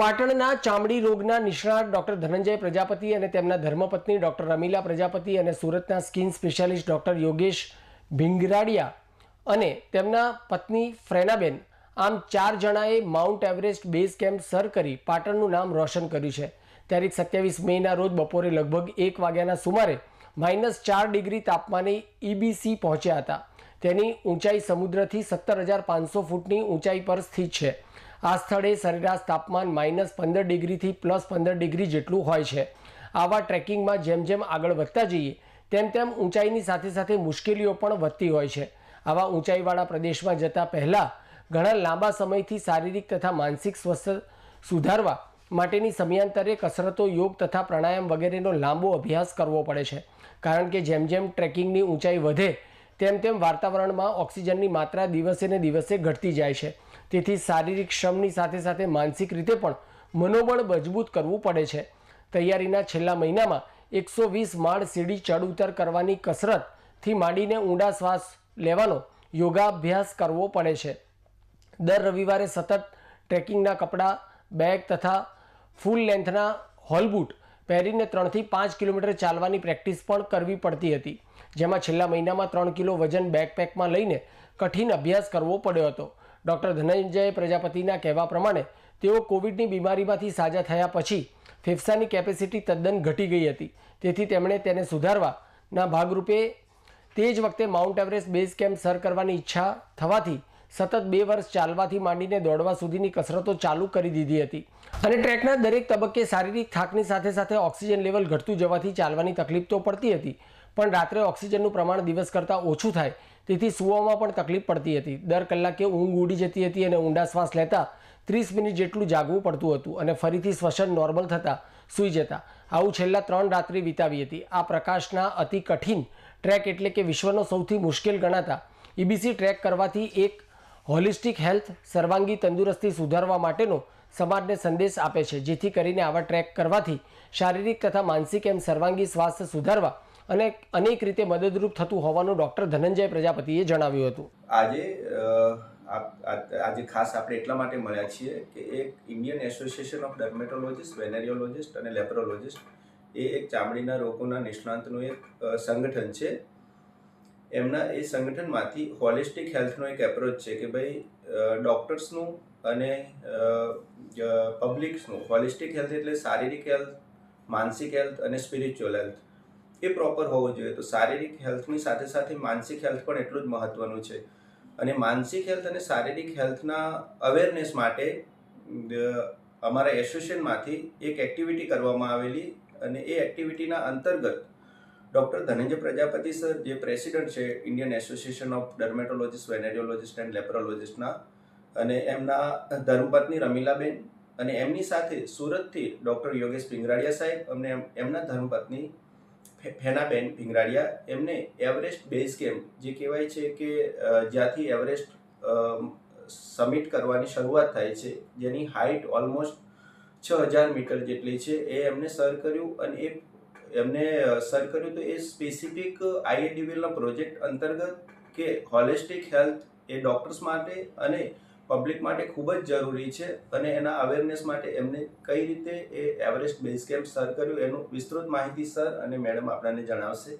પાટણના ચામડી રોગના નિષ્ણાત ડોક્ટર ધનંજય પ્રજાપતિ અને તેમના ધર્મપત્ની ડોક્ટર રમીલા પ્રજાપતિ અને સુરતના skin specialist doctor Yogesh Bhingradiya અને તેમના પત્ની ફ્રેનાબેન આમ ચાર જણાએ માઉન્ટ એવરેસ્ટ બેઝ કેમ્પ સર કરી પાટણનું નામ રોશન કર્યું છે. ત્યારે સત્યાવીસ મેના રોજ બપોરે લગભગ એક વાગ્યાના સુમારે માઇનસ ચાર ડિગ્રી તાપમાને ઈબીસી પહોંચ્યા હતા. તેની ઊંચાઈ સમુદ્રથી સત્તર હજાર પાંચસો ફૂટની ઊંચાઈ પર સ્થિત છે. આ સ્થળે સરેરાશ તાપમાન માઇનસ પંદર ડિગ્રીથી પ્લસ પંદર ડિગ્રી જેટલું હોય છે. આવા ટ્રેકિંગમાં જેમ જેમ આગળ વધતા જઈએ, તેમ તેમ ઊંચાઈની સાથે સાથે મુશ્કેલીઓ પણ વધતી હોય છે. આવા ઊંચાઈવાળા પ્રદેશમાં જતા પહેલાં ઘણા લાંબા સમયથી શારીરિક તથા માનસિક સ્વસ્થ સુધારવા માટેની સમયાંતરે કસરતો, યોગ તથા પ્રાણાયામ વગેરેનો લાંબો અભ્યાસ કરવો પડે છે. કારણ કે જેમ જેમ ટ્રેકિંગની ઊંચાઈ વધે, તેમ તેમ વાતાવરણમાં ઓક્સિજનની માત્રા દિવસે ને દિવસે ઘટતી જાય છે. તેથી શારીરિક શ્રમની સાથે સાથે માનસિક રીતે પણ મનોબળ મજબૂત કરવું પડે છે. તૈયારીના છેલ્લા મહિનામાં એકસો વીસ માળ સીડી ચડ ઉતર કરવાની કસરતથી માંડીને ઊંડા શ્વાસ લેવાનો યોગાભ્યાસ કરવો પડે છે. દર રવિવારે સતત ટ્રેકિંગના કપડાં, બેગ તથા ફૂલ લેન્થના હોલબૂટ પહેરીને ત્રણથી પાંચ કિલોમીટર ચાલવાની પ્રેક્ટિસ પણ કરવી પડતી હતી. જેમાં છેલ્લા મહિનામાં ત્રણ કિલો વજન બેકપેકમાં લઈને કઠિન અભ્યાસ કરવો પડ્યો હતો. ડૉક્ટર ધનંજય પ્રજાપતિના કહેવા પ્રમાણે, તેઓ કોવિડની બીમારીમાંથી સાજા થયા પછી ફેફસાની કેપેસિટી તદ્દન ઘટી ગઈ હતી. તેથી તેમણે તેને સુધારવાના ભાગરૂપે તે જ વખતે માઉન્ટ એવરેસ્ટ બેઝ કેમ્પ સર કરવાની ઈચ્છા થવાથી સતત બે વર્ષ ચાલવાથી માંડીને દોડવા સુધીની કસરતો ચાલુ કરી દીધી હતી. અને ટ્રેકના દરેક તબક્કે શારીરિક થાકની સાથે સાથે ઓક્સિજન લેવલ ઘટતું જવાથી ચાલવાની તકલીફ તો પડતી હતી, પણ રાત્રે ઓક્સિજનનું પ્રમાણ દિવસ કરતાં ઓછું થાય તેથી સૂવામાં પણ તકલીફ પડતી હતી. દર કલાકે ઊંઘ ઉડી જતી હતી અને ઊંડા શ્વાસ લેતા ત્રીસ મિનિટ જેટલું જાગવું પડતું હતું અને ફરીથી શ્વસન નોર્મલ થતાં સૂઈ જતા. આવું છેલ્લા ત્રણ રાત્રિ વિતાવી હતી. આ પ્રકાશના અતિ કઠિન ટ્રેક એટલે કે વિશ્વનો સૌથી મુશ્કેલ ગણાતા. ઈબીસી ટ્રેક કરવાથી એક હોલિસ્ટિક હેલ્થ સર્વાંગી તંદુરસ્તી સુધારવા માટેનો સમાજને સંદેશ આપે છે. જેથી કરીને આવા ટ્રેક કરવાથી શારીરિક તથા માનસિક એમ સર્વાંગી સ્વાસ્થ્ય સુધારવા અને અનેક રીતે મદદરૂપ થતું હોવાનું ડૉક્ટર ધનંજય પ્રજાપતિએ જણાવ્યું હતું. આજે આજે ખાસ આપણે એટલા માટે મળ્યા છીએ કે એક Indian association of dermatologist, venereologist અને લેપ્રોલોજિસ્ટ એ એક ચામડીના રોગોના નિષ્ણાંતનું એક સંગઠન છે. એમના એ સંગઠનમાંથી હોલિસ્ટિક હેલ્થનો એક એપ્રોચ છે કે ભાઈ ડૉક્ટર્સનું અને પબ્લિક્સનું, હોલિસ્ટિક હેલ્થ એટલે શારીરિક હેલ્થ, માનસિક હેલ્થ અને સ્પિરિચ્યુઅલ હેલ્થ એ પ્રોપર હોવું જોઈએ. તો શારીરિક હેલ્થની સાથે સાથે માનસિક હેલ્થ પણ એટલું જ મહત્ત્વનું છે. અને માનસિક હેલ્થ અને શારીરિક હેલ્થના અવેરનેસ માટે અમારા એસોસિએશનમાંથી એક એક્ટિવિટી કરવામાં આવેલી અને એ એક્ટિવિટીના અંતર્ગત ડૉક્ટર ધનંજય પ્રજાપતિ સર જે પ્રેસિડન્ટ છે Indian association of dermatologist venereologist and લેપ્રોલોજિસ્ટના અને એમના ધર્મપત્ની રમીલાબેન અને એમની સાથે સુરતથી ડૉક્ટર યોગેશ પિંગરાડિયા સાહેબ અને એમના ધર્મપત્ની ફેનાબેન ભીંગરાડિયા, એમને એવરેસ્ટ બેઝ કેમ્પ, જે કહેવાય છે કે જ્યાંથી એવરેસ્ટ સમિટ કરવાની શરૂઆત થાય છે, જેની હાઇટ ઓલમોસ્ટ છ હજાર મીટર જેટલી છે, એ એમને સર કર્યું અને એ, એમને સર કર્યું તો એ સ્પેસિફિક આઈએડીવીલના પ્રોજેક્ટ અંતર્ગત કે હોલિસ્ટિક હેલ્થ એ ડૉક્ટર્સ માટે અને પબ્લિક માટે ખૂબ જ જરૂરી છે અને એના અવેરનેસ માટે એમને કઈ રીતે એ એવરેસ્ટ બેઝ કેમ્પ સર કર્યું એનું વિસ્તૃત માહિતી સર અને મેડમ આપણને જણાવશે.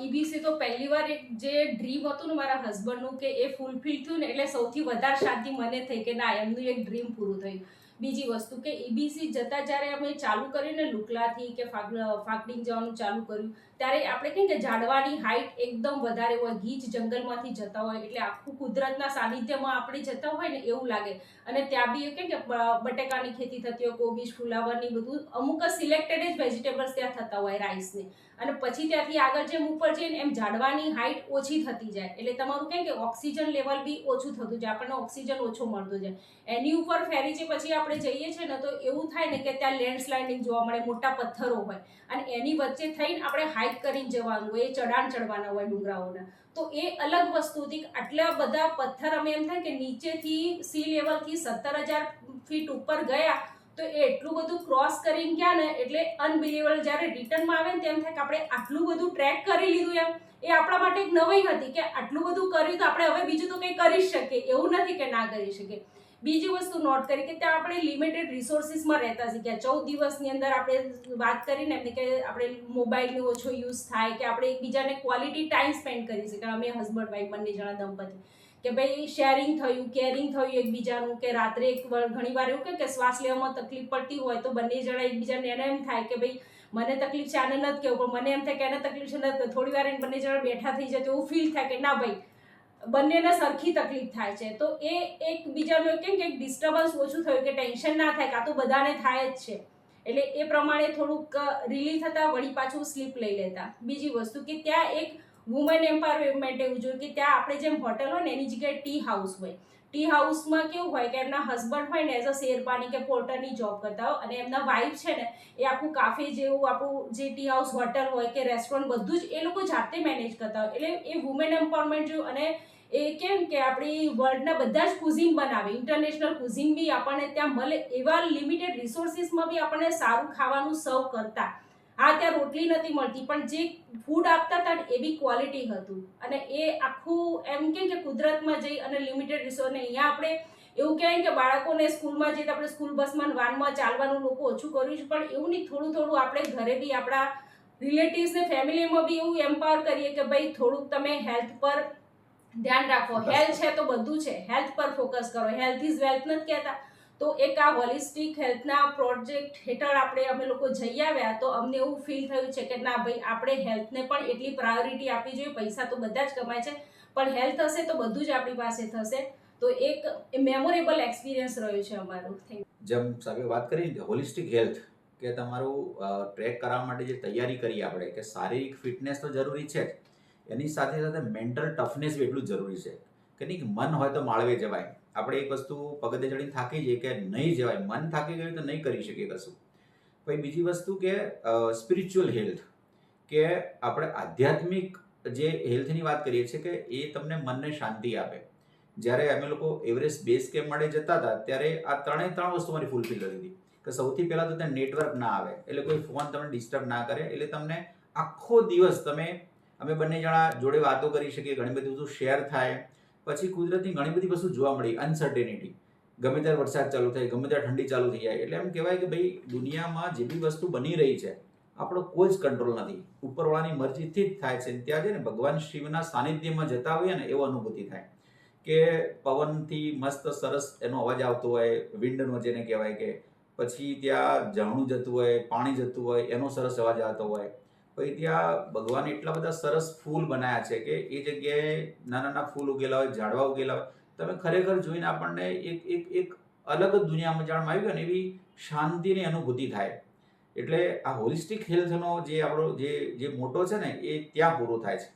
ઈબીસી તો પહેલી વાર એક જે ડ્રીમ હતું ને મારા હસબન્ડનું કે એ ફૂલફિલ થયું ને એટલે સૌથી વધારે શાંતિ મને થઈ કે ના, એમનું એક ડ્રીમ પૂરું થયું. બીજી વસ્તુ કે ઈબીસી જતા જ્યારે અમે ચાલુ કર્યું ને લુકલાથી કે ફાક ફાકડિંગ જવાનું ચાલુ કર્યું ત્યારે આપણે કહીએ કે ઝાડવાની હાઈટ એકદમ વધારે હોય, ગીચ જંગલમાંથી જતા હોય, એટલે આખું કુદરતના સાનિધ્યમાં આપણે જતા હોય ને એવું લાગે. અને ત્યાં બી કે બટેકાની ખેતી થતી હોય, કોબીજ, ફુલાવરની બધું, અમુક સિલેક્ટેડ જ વેજીટેબલ્સ ત્યાં થતા હોય રાઈસની અને પછી ત્યાંથી આગળ જેમ ઉપર જઈને એમ ઝાડવાની હાઈટ ઓછી થતી જાય. એટલે તમારું કેમ કે ઓક્સિજન લેવલ બી ઓછું થતું જાય, આપણને ઓક્સિજન ઓછો મળતો જાય. એની ઉપર ફેરી છે પછી આપણે જઈએ છીએ ને તો એવું થાય ને કે ત્યાં લેન્ડસ્લાઇડિંગ જોવા મળે, મોટા પથ્થરો હોય. અને એની વચ્ચે થઈને આપણે હાઈક કરીને જવાનું હોય, એ ચડાણ ચડવાના હોય ડુંગરાઓના. તો એ અલગ વસ્તુ હતી આટલા બધા પથ્થર અમે એમ થાય કે નીચેથી સી લેવલથી સત્તર હજાર ફીટ ઉપર ગયા, તો એ એટલું બધું ક્રોસ કરીને ગયા ને, એટલે અનબિલીવેબલ જ્યારે રિટર્નમાં આવે ને તેમ થાય કે આપણે આટલું બધું ટ્રેક કરી લીધું એમ. એ આપણા માટે એક નવાઈ હતી કે આટલું બધું કર્યું તો આપણે હવે બીજું તો કંઈ કરી શકીએ. એવું નથી કે ના કરી શકીએ. બીજી વસ્તુ નોટ કરી કે ત્યાં આપણે લિમિટેડ રિસોર્સિસમાં રહેતા શીખ્યા ચૌદ દિવસની અંદર આપણે વાત કરીને એમને કે આપણે મોબાઈલનો ઓછો યુઝ થાય કે આપણે એકબીજાને ક્વોલિટી ટાઈમ સ્પેન્ડ કરી શકીએ અમે હસબન્ડ વાઈફ બંને જણા દંપતી કે ભાઈ શેરિંગ થયું કેરિંગ થયું એકબીજાનું કે રાત્રે એક ઘણી વાર એવું કે શ્વાસ લેવામાં તકલીફ પડતી હોય તો બંને જણા એકબીજાને એને એમ થાય કે ભાઈ મને તકલીફ છે આને નથી કહેવું, પણ મને એમ થાય કે એને તકલીફ છે નથી. થોડી વાર બંને જણા બેઠા થઈ જાય તો એવું ફીલ થાય કે ના ભાઈ બંનેને સરખી તકલીફ થાય છે. તો એ એકબીજાનું કેમ કે ડિસ્ટર્બન્સ ઓછું થયું કે ટેન્શન ના થાય, કાં તો બધાને થાય જ છે. એટલે એ પ્રમાણે થોડુંક રિલીફ થતાં વળી પાછું સ્લીપ લઈ લેતા. બીજી વસ્તુ કે ત્યાં એક વુમન એમ્પાવરમેન્ટ એવું જોયું કે ત્યાં આપણે જેમ હોટલ હોય ને, એની જગ્યાએ ટી હાઉસ હોય. ટી હાઉસમાં કેવું હોય કે એમના હસબન્ડ હોય ને એઝ અ શેરપાની કે પોર્ટરની જોબ કરતા હોય અને એમના વાઈફ છે ને, એ આખું કાફે જેવું, આપણું જે ટી હાઉસ હોટલ હોય કે રેસ્ટોરન્ટ બધું જ એ લોકો જાતે મેનેજ કરતા હોય. એટલે એ વુમેન એમ્પાવરમેન્ટ જોયું અને એ કેમ કે આપણી વર્લ્ડના બધા જ કુઝિન બનાવે. ઇન્ટરનેશનલ કુઝિન બી આપણને ત્યાં મળે એવા લિમિટેડ રિસોર્સિસમાં બી આપણને સારું ખાવાનું સર્વ કરતા. હા, ત્યાં રોટલી નથી મળતી, પણ જે ફૂડ આપતા હતા ને એ બી ક્વોલિટી હતું. અને એ આખું એમ કે કે કુદરતમાં જઈ અને લિમિટેડ રિસોર્સને અહીંયા આપણે એવું કહેવાય કે બાળકોને સ્કૂલમાં જઈએ તો આપણે સ્કૂલ બસમાં વાનમાં ચાલવાનું લોકો ઓછું કર્યું છે, પણ એવું નહીં, થોડું થોડું આપણે ઘરે બી આપણા રિલેટિવ્સને ફેમિલીમાં બી એવું એમ્પાવર કરીએ કે ભાઈ થોડુંક તમે હેલ્થ પર ધ્યાન રાખો. હેલ્થ છે તો બધું છે. હેલ્થ પર ફોકસ કરો. હેલ્થ ઇઝ વેલ્થ નથી કહેતા. તો એક આ હોલિસ્ટિક હેલ્થના પ્રોજેક્ટ હેઠળ આપણે અમે લોકો જઈ આવ્યા તો અમને એવું ફીલ થયું છે કે ના ભાઈ આપણે હેલ્થને પણ એટલી પ્રાયોરિટી આપવી જોઈએ. પૈસા તો બધા જ કમાય છે. પણ હેલ્થ હશે તો બધું જ આપણી પાસે થશે. તો એક મેમોરેબલ એક્સપિરિયન્સ રહ્યો છે અમારું. થેન્ક જેમ સાહેબ વાત કરી હોલિસ્ટિક હેલ્થ કે તમારું ટ્રેક કરવા માટે જે તૈયારી કરી આપણે કે શારીરિક ફિટનેસ તો જરૂરી છે જ. એની સાથે સાથે મેન્ટલ ટફનેસ એટલું જ જરૂરી છે. કે નહીં મન હોય તો માળવે જવાય. આપણે એક વસ્તુ પગથે ચડીને થાકી જઈએ કે નહીં જવાય. મન થાકી ગયું તો નહીં કરી શકીએ કશું. પછી બીજી વસ્તુ કે સ્પિરિચ્યુઅલ હેલ્થ કે આપણે આધ્યાત્મિક જે હેલ્થની વાત કરીએ છીએ કે એ તમને મનને શાંતિ આપે. જ્યારે અમે લોકો એવરેસ્ટ બેઝ કેમ્પ માટે જતા હતા, ત્યારે આ ત્રણેય ત્રણ વસ્તુ મારી ફૂલફિલ કરી હતી. કે સૌથી પહેલાં તો ત્યાં નેટવર્ક ના આવે. એટલે કોઈ ફોન તમને ડિસ્ટર્બ ના કરે. એટલે તમને આખો દિવસ તમે અમે બંને જણા જોડે વાતો કરી શકીએ, ઘણી બધી વસ્તુ શેર થાય. પછી કુદરતની ઘણી બધી વસ્તુ જોવા મળી અનસર્ટેનિટી ગમે ત્યારે વરસાદ ચાલુ થાય, ગમે ત્યારે ઠંડી ચાલુ થઈ જાય, એટલે એમ કહેવાય કે ભાઈ, દુનિયામાં જે બી વસ્તુ બની રહી છે, આપણો કોઈ જ કંટ્રોલ નથી. ઉપરવાળાની મરજીથી જ થાય છે. ત્યાં છે ને ભગવાન શિવના સાનિધ્યમાં જતા હોઈએ ને, એવો અનુભૂતિ થાય. કે પવનથી મસ્ત, સરસ એનો અવાજ આવતો હોય વિન્ડનો જેને કહેવાય કે, પછી ત્યાં ઝાણું જતું હોય, પાણી જતું હોય, એનો સરસ અવાજ આવતો હોય. પછી ત્યાં ભગવાને એટલા બધા સરસ ફૂલ બનાવ્યા છે કે એ જગ્યાએ નાના નાના ફૂલ ઉગેલા હોય, ઝાડવા ઉગેલા હોય. તમે ખરેખર જોઈને આપણને એક એક એક અલગ જ દુનિયામાં જાણમાં આવી ગયો ને એવી શાંતિની અનુભૂતિ થાય. એટલે આ હોલિસ્ટિક હેલ્થનો જે આપણો જે જે મોટો છે ને, એ ત્યાં પૂરો થાય છે.